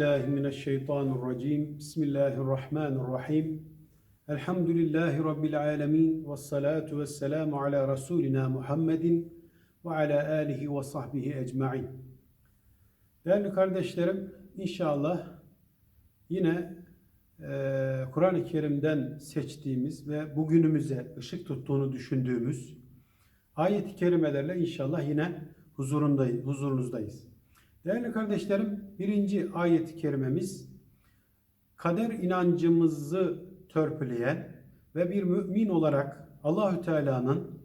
Billahi mineşşeytanirracim. Bismillahirrahmanirrahim. Elhamdülillahi rabbil alamin ve salatu vesselamu ala rasulina Muhammedin ve ala alihi ve sahbihi ecmaîn. Değerli kardeşlerim, inşallah yine eee, Kur'an-ı Kerim'den seçtiğimiz ve bugünümüze ışık tuttuğunu düşündüğümüz ayet-i kerimelerle inşallah yine huzurundayız, huzurunuzdayız. Değerli kardeşlerim, birinci ayet-i kerimemiz kader inancımızı törpüleyen ve bir mümin olarak Allahü Teala'nın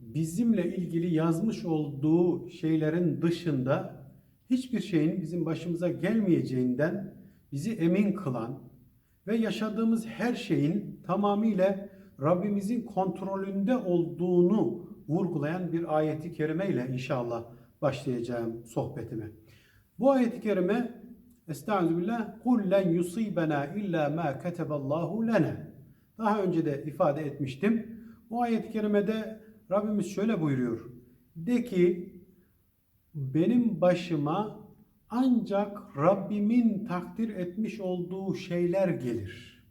bizimle ilgili yazmış olduğu şeylerin dışında hiçbir şeyin bizim başımıza gelmeyeceğinden bizi emin kılan ve yaşadığımız her şeyin tamamıyla Rabbimizin kontrolünde olduğunu vurgulayan bir ayeti kerime ile inşallah başlayacağım sohbetime. Bu ayeti kerime Estağfirullah kul len yusibena illa ma keteballahu lena. Daha önce de ifade etmiştim. Bu ayet-i kerimede Rabbimiz şöyle buyuruyor. De ki benim başıma ancak Rabbimin takdir etmiş olduğu şeyler gelir.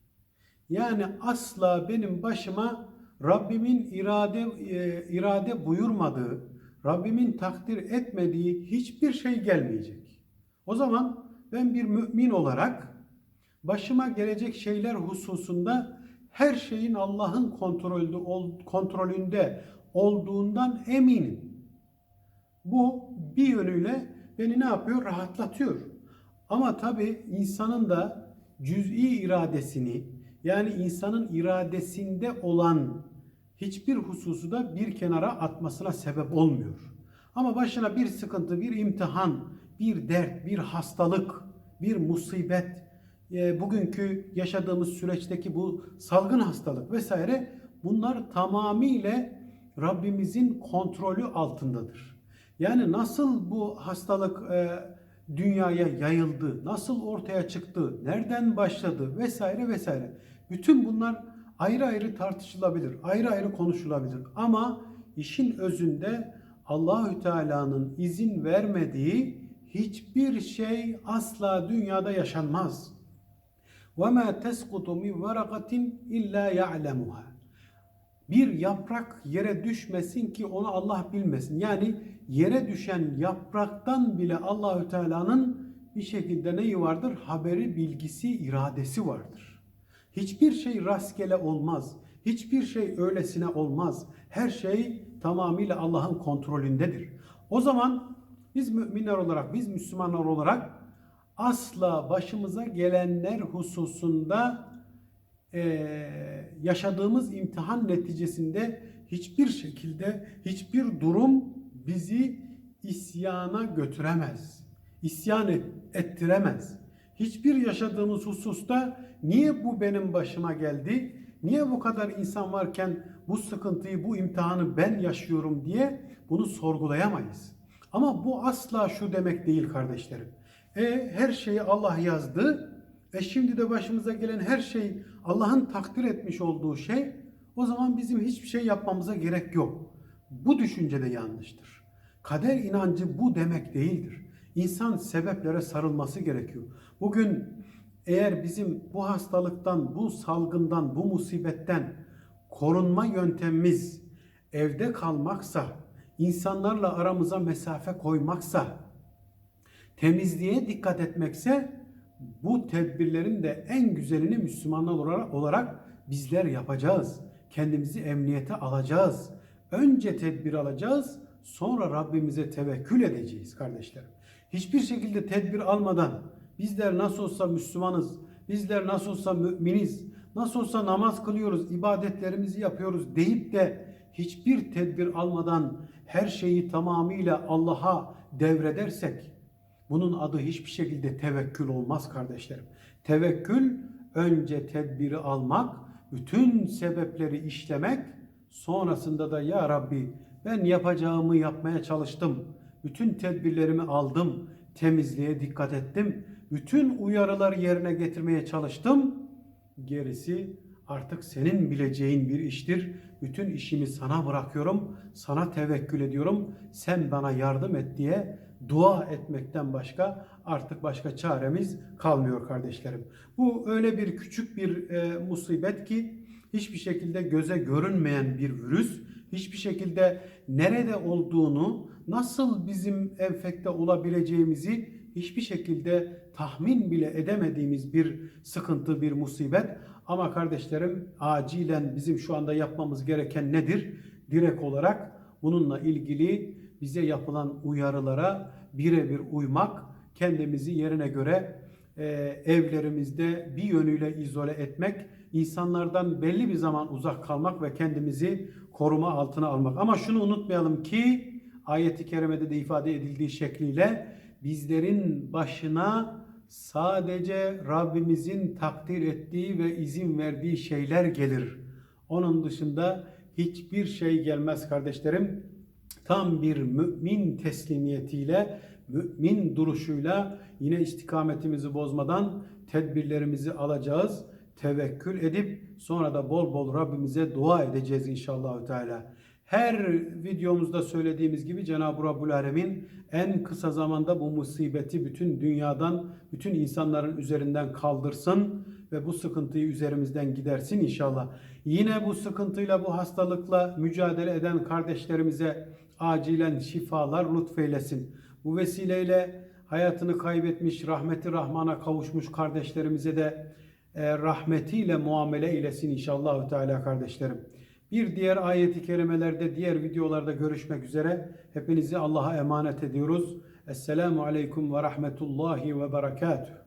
Yani asla benim başıma Rabbimin irade e, irade buyurmadığı, Rabbimin takdir etmediği hiçbir şey gelmeyecek. O zaman ben bir mümin olarak başıma gelecek şeyler hususunda her şeyin Allah'ın kontrolünde, kontrolünde olduğundan eminim. Bu bir yönüyle beni ne yapıyor? Rahatlatıyor. Ama tabi insanın da cüz'i iradesini yani insanın iradesinde olan hiçbir hususu da bir kenara atmasına sebep olmuyor. Ama başına bir sıkıntı, bir imtihan, bir dert, bir hastalık, bir musibet, e, bugünkü yaşadığımız süreçteki bu salgın hastalık vesaire bunlar tamamıyla Rabbimizin kontrolü altındadır. Yani nasıl bu hastalık e, dünyaya yayıldı, nasıl ortaya çıktı, nereden başladı vesaire vesaire. Bütün bunlar ayrı ayrı tartışılabilir, ayrı ayrı konuşulabilir. Ama işin özünde Allahü Teala'nın izin vermediği hiçbir şey asla dünyada yaşanmaz. وَمَا تَسْقُطُ مِنْ وَرَقَةٍ اِلَّا يَعْلَمُهَا Bir yaprak yere düşmesin ki onu Allah bilmesin. Yani yere düşen yapraktan bile Allahü Teala'nın bir şekilde neyi vardır? Haberi, bilgisi, iradesi vardır. Hiçbir şey rastgele olmaz. Hiçbir şey öylesine olmaz. Her şey tamamıyla Allah'ın kontrolündedir. O zaman biz müminler olarak, biz Müslümanlar olarak asla başımıza gelenler hususunda eee, yaşadığımız imtihan neticesinde hiçbir şekilde hiçbir durum bizi isyana götüremez. İsyan et- ettiremez. Hiçbir yaşadığımız hususta niye bu benim başıma geldi? Niye bu kadar insan varken bu sıkıntıyı, bu imtihanı ben yaşıyorum diye bunu sorgulayamayız. Ama bu asla şu demek değil kardeşlerim. E, her şeyi Allah yazdı. E şimdi de başımıza gelen her şey Allah'ın takdir etmiş olduğu şey. O zaman bizim hiçbir şey yapmamıza gerek yok. Bu düşünce de yanlıştır. Kader inancı bu demek değildir. İnsan sebeplere sarılması gerekiyor. Bugün eğer bizim bu hastalıktan, bu salgından, bu musibetten korunma yöntemimiz evde kalmaksa, insanlarla aramıza mesafe koymaksa, temizliğe dikkat etmekse bu tedbirlerin de en güzelini Müslümanlar olarak, bizler yapacağız. Kendimizi emniyete alacağız. Önce tedbir alacağız, sonra Rabbimize tevekkül edeceğiz kardeşlerim. Hiçbir şekilde tedbir almadan bizler nasıl olsa Müslümanız, bizler nasıl olsa müminiz, nasıl olsa namaz kılıyoruz, ibadetlerimizi yapıyoruz deyip de hiçbir tedbir almadan her şeyi tamamıyla Allah'a devredersek bunun adı hiçbir şekilde tevekkül olmaz kardeşlerim. Tevekkül önce tedbiri almak, bütün sebepleri işlemek, sonrasında da ya Rabbi ben yapacağımı yapmaya çalıştım. Bütün tedbirlerimi aldım. Temizliğe dikkat ettim. Bütün uyarılar yerine getirmeye çalıştım. Gerisi artık senin bileceğin bir iştir. Bütün işimi sana bırakıyorum, sana tevekkül ediyorum. Sen bana yardım et diye dua etmekten başka artık başka çaremiz kalmıyor kardeşlerim. Bu öyle bir küçük bir e, musibet ki hiçbir şekilde göze görünmeyen bir virüs, hiçbir şekilde nerede olduğunu, nasıl bizim enfekte olabileceğimizi hiçbir şekilde tahmin bile edemediğimiz bir sıkıntı, bir musibet. Ama kardeşlerim acilen bizim şu anda yapmamız gereken nedir? Direkt olarak bununla ilgili bize yapılan uyarılara birebir uymak, kendimizi yerine göre e, evlerimizde bir yönüyle izole etmek, insanlardan belli bir zaman uzak kalmak ve kendimizi koruma altına almak. Ama şunu unutmayalım ki ayeti kerimede de ifade edildiği şekliyle bizlerin başına sadece Rabbimizin takdir ettiği ve izin verdiği şeyler gelir. Onun dışında hiçbir şey gelmez kardeşlerim. Tam bir mümin teslimiyetiyle, mümin duruşuyla yine istikametimizi bozmadan tedbirlerimizi alacağız. Tevekkül edip sonra da bol bol Rabbimize dua edeceğiz inşallah Teala. Her videomuzda söylediğimiz gibi Cenab-ı Rabbül Alemin en kısa zamanda bu musibeti bütün dünyadan, bütün insanların üzerinden kaldırsın ve bu sıkıntıyı üzerimizden gidersin inşallah. Yine bu sıkıntıyla, bu hastalıkla mücadele eden kardeşlerimize acilen şifalar lütfeylesin. Bu vesileyle hayatını kaybetmiş, rahmeti rahmana kavuşmuş kardeşlerimize de e, rahmetiyle muamele eylesin inşallah Teala kardeşlerim. Bir diğer ayeti kerimelerde, diğer videolarda görüşmek üzere. Hepinizi Allah'a emanet ediyoruz. Esselamu Aleyküm ve Rahmetullahi ve Berekatuhu.